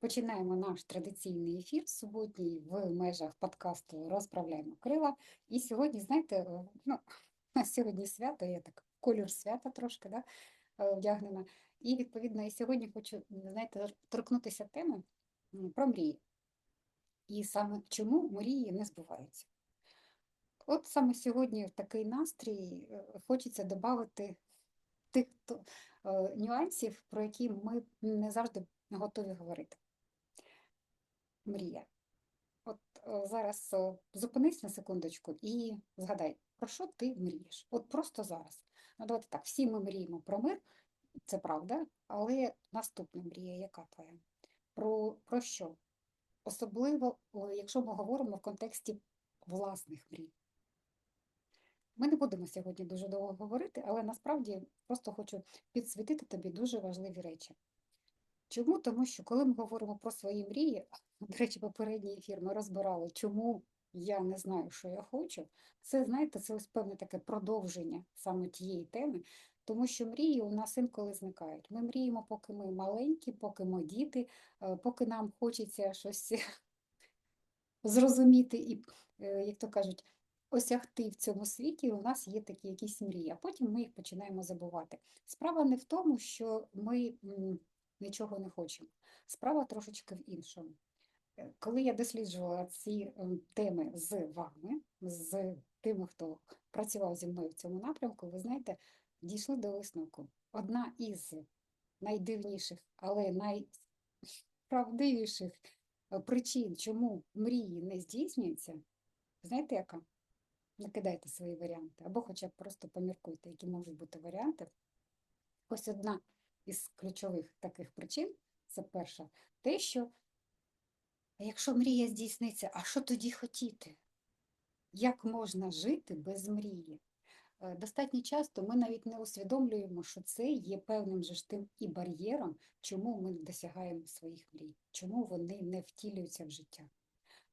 Починаємо наш традиційний ефір суботній в межах подкасту Розправляємо крила. І сьогодні, знаєте, е, ну, на сьогодні свято, я так колір свята трошки да, е, вдягнена. І відповідно, і сьогодні хочу знаєте, торкнутися теми про мрії. І саме чому мрії не збуваються. От саме сьогодні в такий настрій е, хочеться додати тих нюансів, про які ми не завжди готові говорити мрія. От е, зараз е, зупинись на секундочку і згадай, про що ти мрієш? От просто зараз. Ну, давайте так, всі ми мріємо про мир, це правда, але наступна мрія, яка твоя? Про, Про що? Особливо, якщо ми говоримо в контексті власних мрій. Ми не будемо сьогодні дуже довго говорити, але насправді просто хочу підсвітити тобі дуже важливі речі. Чому? Тому що коли ми говоримо про свої мрії, до речі, попередній ефір ми розбирали, чому я не знаю, що я хочу. Це, знаєте, це ось певне таке продовження саме тієї теми, тому що мрії у нас інколи зникають. Ми мріємо, поки ми маленькі, поки ми діти, е, поки нам хочеться щось зрозуміти і, е, як то кажуть, осягти в цьому світі, у нас є такі якісь мрії, а потім ми їх починаємо забувати. Справа не в тому, що ми нічого не хочемо. Справа трошечки в іншому. Е, коли я досліджувала ці ем, теми з вами, з тими, хто працював зі мною в цьому напрямку, ви знаєте, дійшли до висновку. Одна із найдивніших, але найправдивіших е, причин, чому мрії не здійснюються, знаєте, яка? Накидайте свої варіанти, або хоча б просто поміркуйте, які можуть бути варіанти. Ось одна із ключових таких причин це перша, те, що якщо мрія здійсниться, а що тоді хотіти? Як можна жити без мрії? Е, достатньо часто ми навіть не усвідомлюємо, що це є певним же ж тим і бар'єром, чому ми не досягаємо своїх мрій, чому вони не втілюються в життя.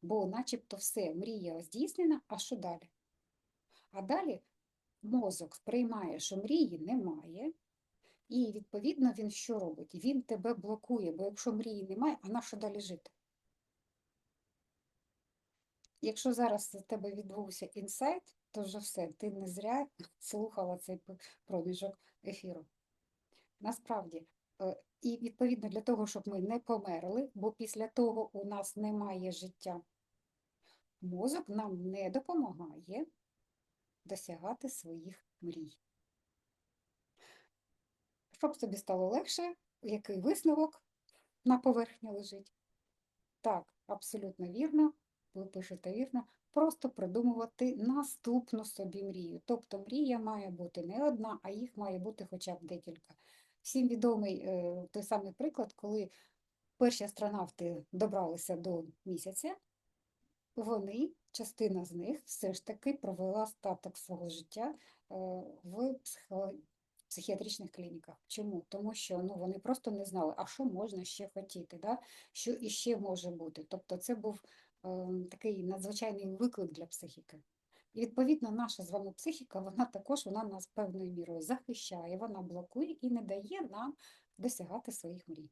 Бо начебто все, мрія здійснена, а що далі? А далі мозок сприймає, що мрії немає, і, відповідно, він що робить? Він тебе блокує, бо якщо мрії немає, а на що далі жити? Якщо зараз у тебе відбувся інсайт, то вже все, ти не зря слухала цей проміжок ефіру. Насправді, е, і відповідно для того, щоб ми не померли, бо після того у нас немає життя, мозок нам не допомагає досягати своїх мрій. Щоб тобі стало легше, який висновок на поверхні лежить? Так, абсолютно вірно, ви пишете вірно, просто придумувати наступну собі мрію. Тобто мрія має бути не одна, а їх має бути хоча б декілька. Всім відомий е, той самий приклад, коли перші астронавти добралися до місяця, вони, частина з них, все ж таки провела статок свого життя е, в психіатричних клініках. Чому? Тому що ну, вони просто не знали, а що можна ще хотіти, да? що іще може бути. Тобто це був такий надзвичайний виклик для психіки. І, відповідно, наша з вами психіка, вона також вона нас певною мірою захищає, вона блокує і не дає нам досягати своїх мрій.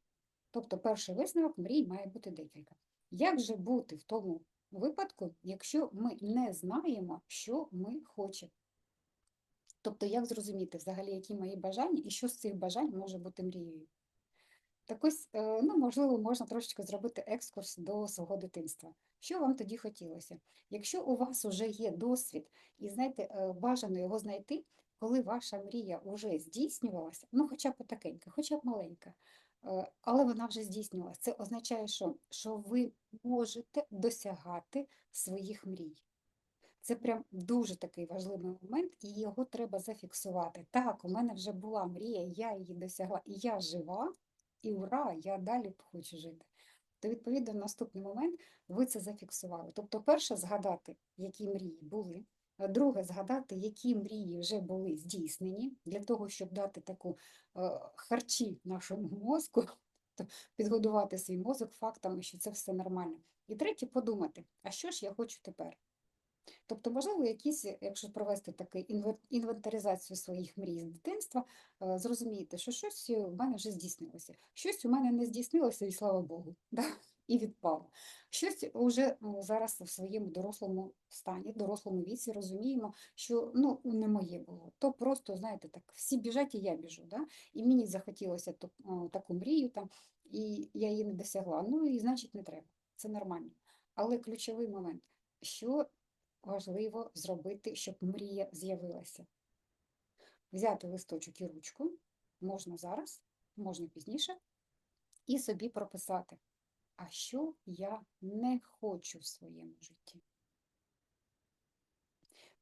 Тобто, перший висновок мрій має бути декілька. Як же бути в тому випадку, якщо ми не знаємо, що ми хочемо? Тобто, як зрозуміти взагалі, які мої бажання і що з цих бажань може бути мрією? Так ось, е, ну, можливо, можна трошечки зробити екскурс до свого дитинства. Що вам тоді хотілося? Якщо у вас вже є досвід, і знаєте, е, бажано його знайти, коли ваша мрія вже здійснювалася, ну хоча б такенька, хоча б маленька, е, але вона вже здійснювалася, це означає, що, що ви можете досягати своїх мрій. Це прям дуже такий важливий момент, і його треба зафіксувати. Так, у мене вже була мрія, я її досягла, і я жива, і ура, я далі хочу жити. То, відповідно, в наступний момент ви це зафіксували. Тобто, перше, згадати, які мрії були. Друге, згадати, які мрії вже були здійснені, для того, щоб дати таку е, харчі нашому мозку, підгодувати свій мозок фактами, що це все нормально. І третє, подумати, а що ж я хочу тепер? Тобто, можливо, якісь, якщо провести таку інвентаризацію своїх мрій з дитинства, е, зрозумієте, що щось у мене вже здійснилося, щось у мене не здійснилося, і слава Богу, да? і відпало. Щось ну, зараз в своєму дорослому стані, дорослому віці розуміємо, що ну, не моє було. То просто, знаєте, так, всі біжать, і я біжу. Да? І мені захотілося таку мрію, там, і я її не досягла. Ну і значить не треба. Це нормально. Але ключовий момент, що важливо зробити, щоб мрія з'явилася. Взяти листочок і ручку, можна зараз, можна пізніше, і собі прописати, а що я не хочу в своєму житті.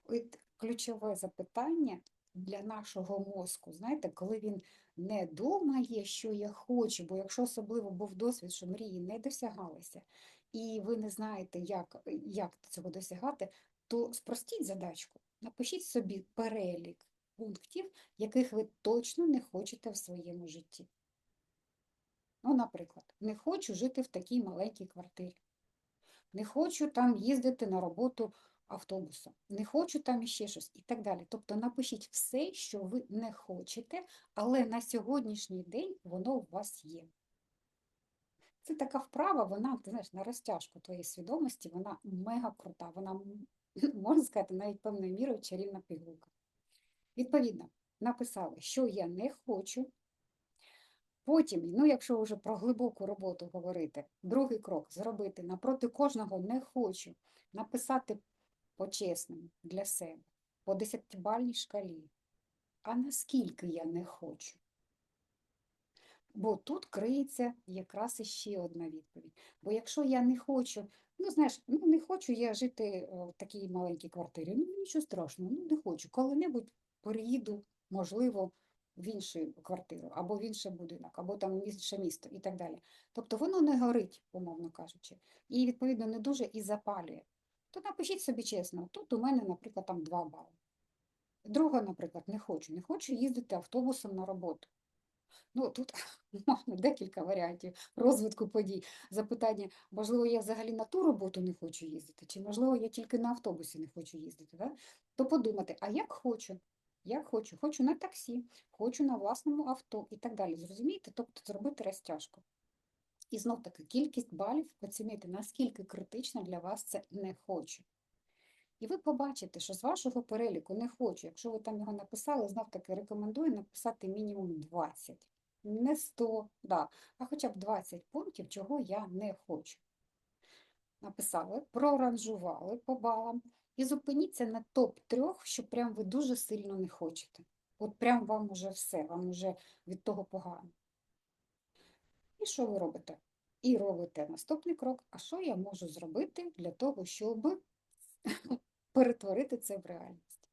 От ключове запитання для нашого мозку, знаєте, коли він не думає, що я хочу, бо якщо особливо був досвід, що мрії не досягалися, і ви не знаєте, як, як цього досягати, то спростіть задачку, напишіть собі перелік пунктів, яких ви точно не хочете в своєму житті. Ну, наприклад, не хочу жити в такій маленькій квартирі, не хочу там їздити на роботу автобусом, не хочу там іще щось і так далі. Тобто напишіть все, що ви не хочете, але на сьогоднішній день воно у вас є. Це така вправа, вона, ти знаєш, на розтяжку твоєї свідомості, вона мега крута, вона, можна сказати, навіть певною мірою чарівна пігулка. Відповідно, написали, що я не хочу. Потім, ну, якщо вже про глибоку роботу говорити, другий крок зробити напроти кожного не хочу, написати по-чесному для себе, по десятибальній шкалі. А наскільки я не хочу? Бо тут криється якраз іще одна відповідь. Бо якщо я не хочу, ну знаєш, ну не хочу я жити е, в такій маленькій квартирі, ну нічого страшного, ну не хочу. Коли-небудь переїду, можливо, в іншу квартиру, або в інший будинок, або там в інше місто і так далі. Тобто воно не горить, умовно кажучи, і відповідно не дуже і запалює. То напишіть собі чесно, тут у мене, наприклад, там 2 бали. Друга, наприклад, не хочу. Не хочу їздити автобусом на роботу. Ну, тут можна декілька варіантів розвитку подій. Запитання, можливо, я взагалі на ту роботу не хочу їздити, чи, можливо, я тільки на автобусі не хочу їздити. Да? То подумати, а як хочу? Як хочу, хочу на таксі, хочу на власному авто і так далі. Зрозумієте? Тобто зробити розтяжку. І знов таки кількість балів оцінити, наскільки критично для вас це не хочу. І ви побачите, що з вашого переліку не хочу, якщо ви там його написали, знов таки рекомендую написати мінімум 20. Не 100, да, а хоча б 20 пунктів, чого я не хочу. Написали, проранжували по балам і зупиніться на топ-3, що прям ви дуже сильно не хочете. От прям вам уже все, вам уже від того погано. І що ви робите? І робите наступний крок. А що я можу зробити для того, щоб перетворити це в реальність?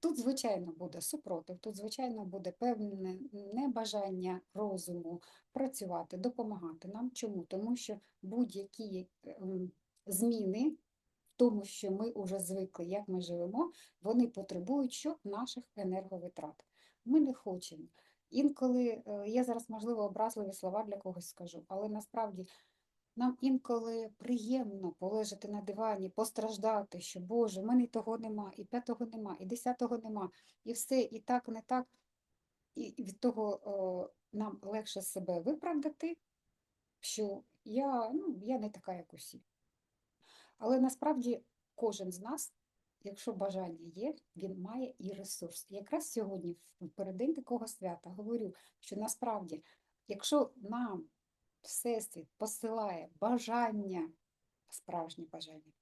Тут, звичайно, буде супротив, тут, звичайно, буде певне небажання розуму працювати, допомагати нам. Чому? Тому що будь-які ем, зміни в тому, що ми вже звикли, як ми живемо, вони потребують що? наших енерговитрат. Ми не хочемо. Інколи е, я зараз, можливо, образливі слова для когось скажу, але насправді нам інколи приємно полежати на дивані, постраждати, що Боже, в мене того нема, і п'ятого нема, і десятого нема, і все, і так, не так. І від того о, нам легше себе виправдати, що я, ну, я не така, як усі. Але насправді кожен з нас, якщо бажання є, він має і ресурс. Якраз сьогодні, в переддень такого свята, говорю, що насправді, якщо нам Всесвіт посилає бажання, справжнє бажання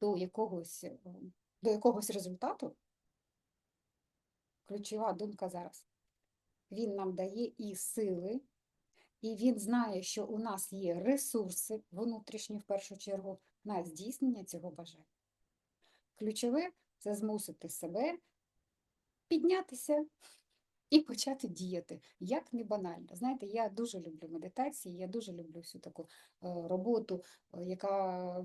до якогось, е, до якогось результату, ключова думка зараз, він нам дає і сили, і він знає, що у нас є ресурси внутрішні, в першу чергу, на здійснення цього бажання. Ключове це змусити себе піднятися і почати діяти, як не банально. Знаєте, я дуже люблю медитації, я дуже люблю всю таку е, роботу, е, яка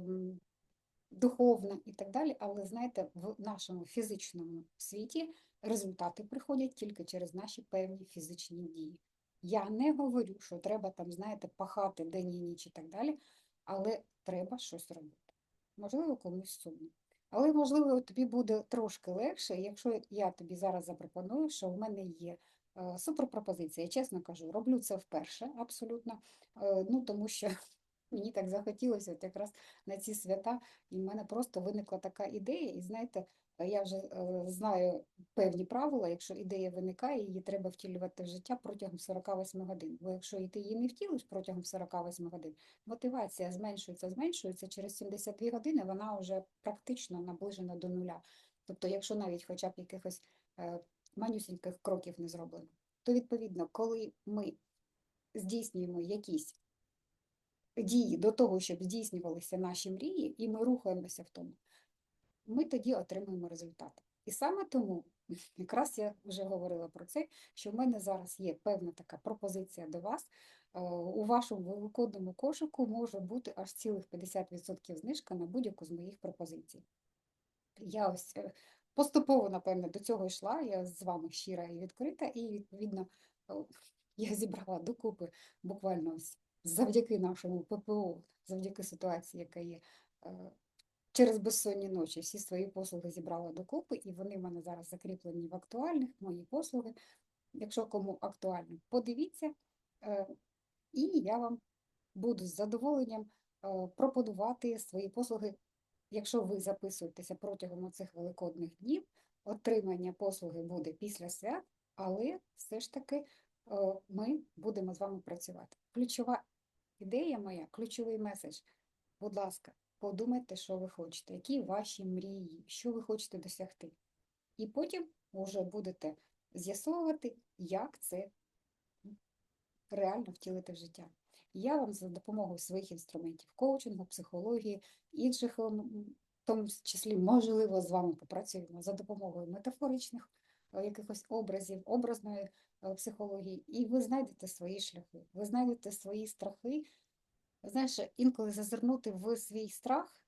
духовна і так далі. Але знаєте, в нашому фізичному світі результати приходять тільки через наші певні фізичні дії. Я не говорю, що треба там, знаєте, пахати день і ніч і так далі, але треба щось робити. Можливо, комусь сумно. Але, можливо, тобі буде трошки легше, якщо я тобі зараз запропоную, що в мене є е, суперпропозиція. Я чесно кажу, роблю це вперше абсолютно, е, ну тому що мені так захотілося от якраз на ці свята, і в мене просто виникла така ідея, і знаєте, я вже е, знаю певні правила, якщо ідея виникає, її треба втілювати в життя протягом 48 годин. Бо якщо ти її не втілиш протягом 48 годин, мотивація зменшується, зменшується, через 72 години вона вже практично наближена до нуля. Тобто, якщо навіть хоча б якихось е, манюсіньких кроків не зроблено, то відповідно, коли ми здійснюємо якісь дії до того, щоб здійснювалися наші мрії, і ми рухаємося в тому, ми тоді отримуємо результати. І саме тому, якраз я вже говорила про це, що в мене зараз є певна така пропозиція до вас. Е, У вашому великодному кошику може бути аж цілих 50% знижка на будь-яку з моїх пропозицій. Я ось е, поступово, напевно, до цього йшла, я з вами щира і відкрита, і відповідно е, я зібрала докупи буквально ось завдяки нашому ППО, завдяки ситуації, яка є. Через безсонні ночі всі свої послуги зібрала докупи, і вони в мене зараз закріплені в актуальних, мої послуги. Якщо кому актуально, подивіться, е, і я вам буду з задоволенням е, пропонувати свої послуги. Якщо ви записуєтеся протягом цих великодних днів, отримання послуги буде після свят, але все ж таки е, ми будемо з вами працювати. Ключова ідея моя, ключовий меседж. Будь ласка, подумайте, що ви хочете, які ваші мрії, що ви хочете досягти. І потім вже будете з'ясовувати, як це реально втілити в життя. Я вам за допомогою своїх інструментів коучингу, психології, інших, ем, в тому числі, можливо, з вами попрацюємо за допомогою метафоричних е, якихось образів, образної е, психології, і ви знайдете свої шляхи, ви знайдете свої страхи. Знаєш, інколи зазирнути в свій страх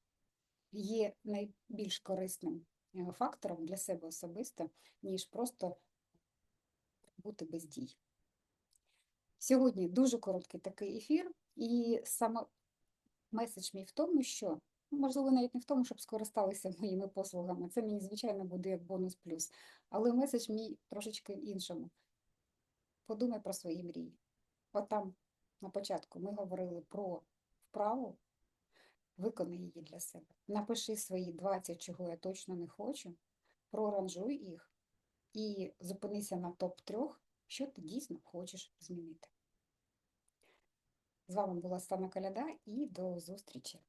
є найбільш корисним е, фактором для себе особисто, ніж просто бути без дій. Сьогодні дуже короткий такий ефір, і саме меседж мій в тому, що, ну, можливо, навіть не в тому, щоб скористалися моїми послугами. Це мені, звичайно, буде як бонус плюс. Але меседж мій трошечки іншому. Подумай про свої мрії. От там на початку ми говорили про вправу, виконай її для себе. Напиши свої 20, чого я точно не хочу, проранжуй їх і зупинися на топ-3, що ти дійсно хочеш змінити. З вами була Стана Коляда і до зустрічі!